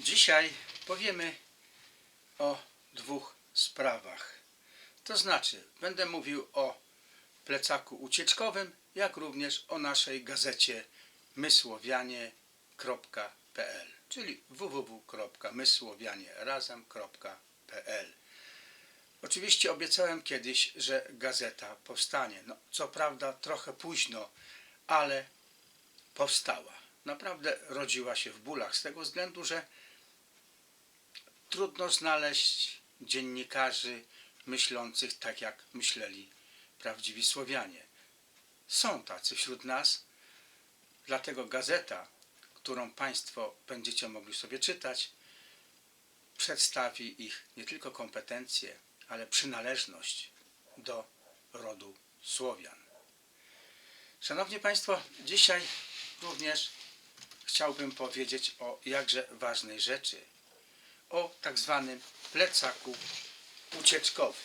Dzisiaj powiemy o dwóch sprawach. To znaczy, będę mówił o plecaku ucieczkowym, jak również o naszej gazecie mysłowianie.pl, czyli www.mysłowianierazem.pl. Oczywiście obiecałem kiedyś, że gazeta powstanie. No, co prawda trochę późno, ale powstała. Naprawdę rodziła się w bólach z tego względu, że trudno znaleźć dziennikarzy myślących tak, jak myśleli prawdziwi Słowianie. Są tacy wśród nas, dlatego gazeta, którą Państwo będziecie mogli sobie czytać, przedstawi ich nie tylko kompetencje, ale przynależność do rodu Słowian. Szanowni Państwo, dzisiaj również chciałbym powiedzieć o jakże ważnej rzeczy, o tak zwanym plecaku ucieczkowym.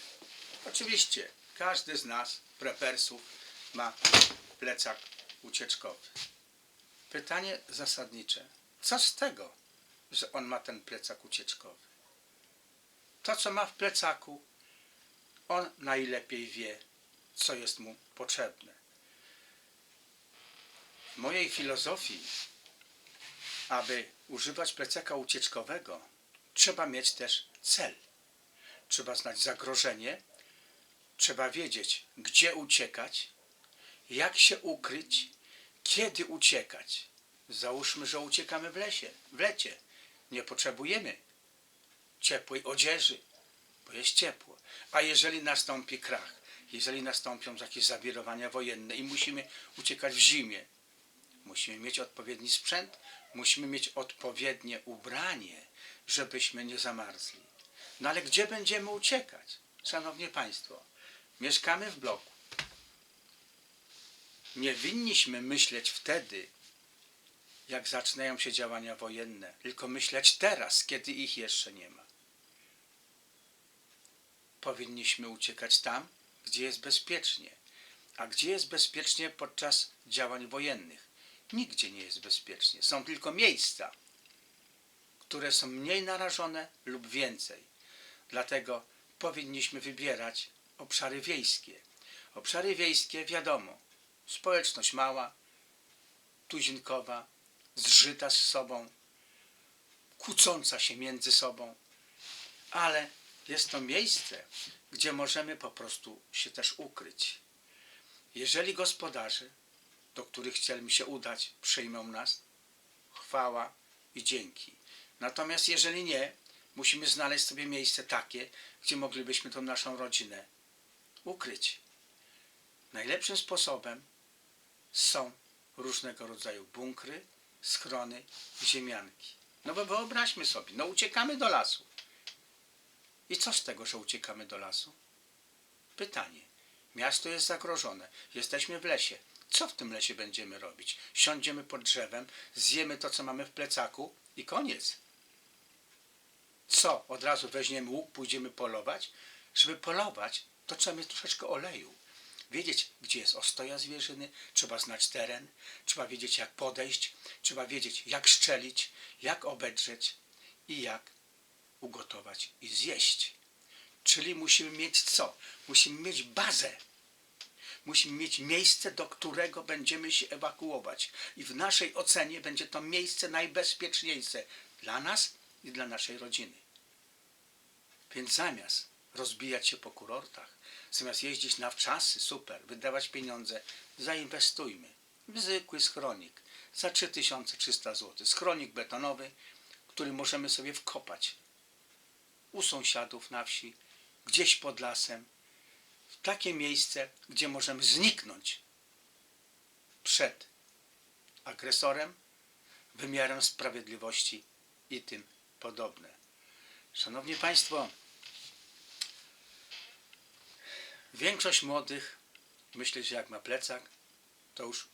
Oczywiście każdy z nas, prepersów, ma plecak ucieczkowy. Pytanie zasadnicze. Co z tego, że on ma ten plecak ucieczkowy? To, co ma w plecaku, on najlepiej wie, co jest mu potrzebne. W mojej filozofii, aby używać plecaka ucieczkowego, trzeba mieć też cel. Trzeba znać zagrożenie, trzeba wiedzieć, gdzie uciekać, jak się ukryć, kiedy uciekać. Załóżmy, że uciekamy w lesie, w lecie. Nie potrzebujemy ciepłej odzieży, bo jest ciepło. A jeżeli nastąpi krach, jeżeli nastąpią jakieś zawirowania wojenne i musimy uciekać w zimie, musimy mieć odpowiedni sprzęt, musimy mieć odpowiednie ubranie, żebyśmy nie zamarzli. No ale gdzie będziemy uciekać? Szanowni Państwo, mieszkamy w bloku. Nie winniśmy myśleć wtedy, jak zaczynają się działania wojenne, tylko myśleć teraz, kiedy ich jeszcze nie ma. Powinniśmy uciekać tam, gdzie jest bezpiecznie. A gdzie jest bezpiecznie podczas działań wojennych? Nigdzie nie jest bezpiecznie. Są tylko miejsca, które są mniej narażone lub więcej. Dlatego powinniśmy wybierać obszary wiejskie. Obszary wiejskie, wiadomo, społeczność mała, tuzinkowa, zżyta z sobą, kłócąca się między sobą, ale jest to miejsce, gdzie możemy po prostu się też ukryć. Jeżeli gospodarze, do których chcieli się udać, przyjmą nas, chwała i dzięki. Natomiast jeżeli nie, musimy znaleźć sobie miejsce takie, gdzie moglibyśmy tą naszą rodzinę ukryć. Najlepszym sposobem są różnego rodzaju bunkry, schrony, ziemianki. No bo wyobraźmy sobie, no uciekamy do lasu. I co z tego, że uciekamy do lasu? Pytanie. Miasto jest zagrożone. Jesteśmy w lesie. Co w tym lesie będziemy robić? Siądziemy pod drzewem, zjemy to, co mamy w plecaku i koniec. Co? Od razu weźmiemy łuk, pójdziemy polować? Żeby polować, to trzeba mieć troszeczkę oleju. Wiedzieć, gdzie jest ostoja zwierzyny, trzeba znać teren, trzeba wiedzieć, jak podejść, trzeba wiedzieć, jak szczelić, jak obedrzeć i jak ugotować i zjeść. Czyli musimy mieć co? Musimy mieć bazę. Musimy mieć miejsce, do którego będziemy się ewakuować. I w naszej ocenie będzie to miejsce najbezpieczniejsze dla nas i dla naszej rodziny. Więc zamiast rozbijać się po kurortach, zamiast jeździć na wczasy, super, wydawać pieniądze, zainwestujmy w zwykły schronik za 3300 zł. Schronik betonowy, który możemy sobie wkopać u sąsiadów na wsi, gdzieś pod lasem, takie miejsce, gdzie możemy zniknąć przed agresorem, wymiarem sprawiedliwości i tym podobne. Szanowni Państwo, większość młodych myśli, że jak ma plecak, to już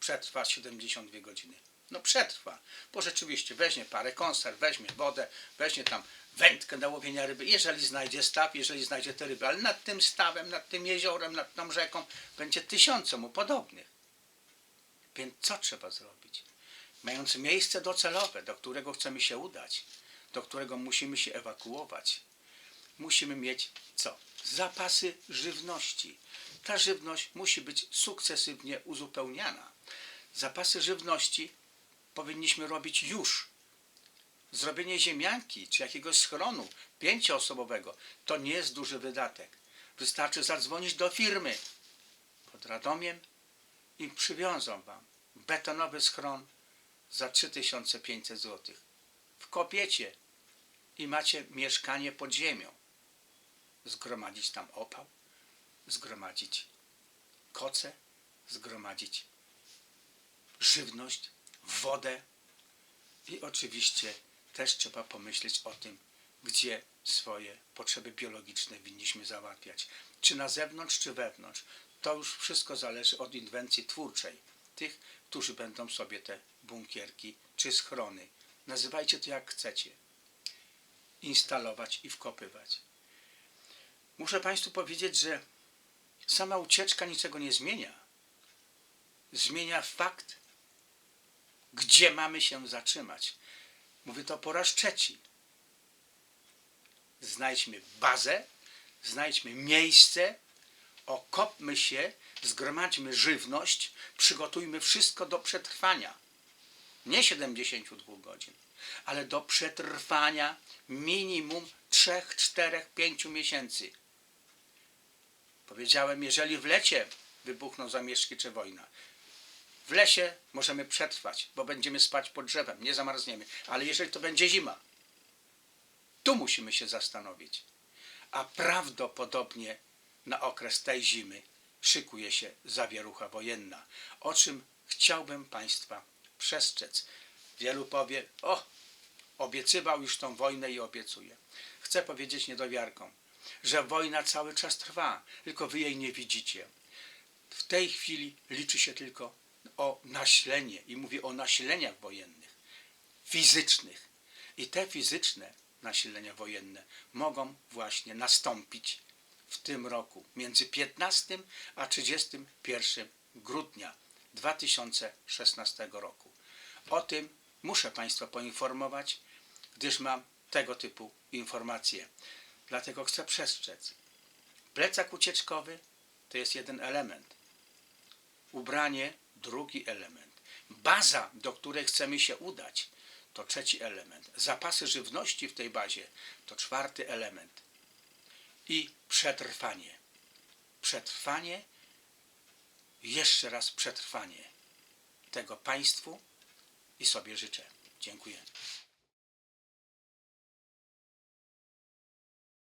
przetrwa 72 godziny. No przetrwa, bo rzeczywiście weźmie parę konserw, weźmie wodę, weźmie tam wędkę do łowienia ryby, jeżeli znajdzie staw, jeżeli znajdzie te ryby, ale nad tym stawem, nad tym jeziorem, nad tą rzeką będzie tysiące mu podobnych. Więc co trzeba zrobić? Mając miejsce docelowe, do którego chcemy się udać, do którego musimy się ewakuować, musimy mieć co? Zapasy żywności. Ta żywność musi być sukcesywnie uzupełniana. Zapasy żywności powinniśmy robić już. Zrobienie ziemianki czy jakiegoś schronu pięcioosobowego to nie jest duży wydatek. Wystarczy zadzwonić do firmy pod Radomiem i przywiązą wam betonowy schron za 3500 zł. Wkopiecie i macie mieszkanie pod ziemią. Zgromadzić tam opał, zgromadzić koce, zgromadzić żywność, wodę i oczywiście też trzeba pomyśleć o tym, gdzie swoje potrzeby biologiczne winniśmy załatwiać. Czy na zewnątrz, czy wewnątrz. To już wszystko zależy od inwencji twórczej. Tych, którzy będą sobie te bunkierki czy schrony, nazywajcie to jak chcecie, instalować i wkopywać. Muszę Państwu powiedzieć, że sama ucieczka niczego nie zmienia. Zmienia fakt, gdzie mamy się zatrzymać. Mówię to po raz trzeci. Znajdźmy bazę, znajdźmy miejsce, okopmy się, zgromadźmy żywność, przygotujmy wszystko do przetrwania. Nie 72 godzin, ale do przetrwania minimum 3, 4, 5 miesięcy. Powiedziałem, jeżeli w lecie wybuchną zamieszki czy wojna, w lesie możemy przetrwać, bo będziemy spać pod drzewem, nie zamarzniemy. Ale jeżeli to będzie zima, tu musimy się zastanowić. A prawdopodobnie na okres tej zimy szykuje się zawierucha wojenna, o czym chciałbym Państwa przestrzec. Wielu powie, o, obiecywał już tą wojnę i obiecuje. Chcę powiedzieć niedowiarkom, że wojna cały czas trwa, tylko wy jej nie widzicie. W tej chwili liczy się tylko o nasilenie i mówię o nasileniach wojennych, fizycznych. I te fizyczne nasilenia wojenne mogą właśnie nastąpić w tym roku, między 15 a 31 grudnia 2016 roku. O tym muszę Państwa poinformować, gdyż mam tego typu informacje. Dlatego chcę przestrzec. Plecak ucieczkowy to jest jeden element. Ubranie drugi element. Baza, do której chcemy się udać, to trzeci element. Zapasy żywności w tej bazie to czwarty element. I przetrwanie. Przetrwanie, jeszcze raz przetrwanie. Tego Państwu i sobie życzę. Dziękuję.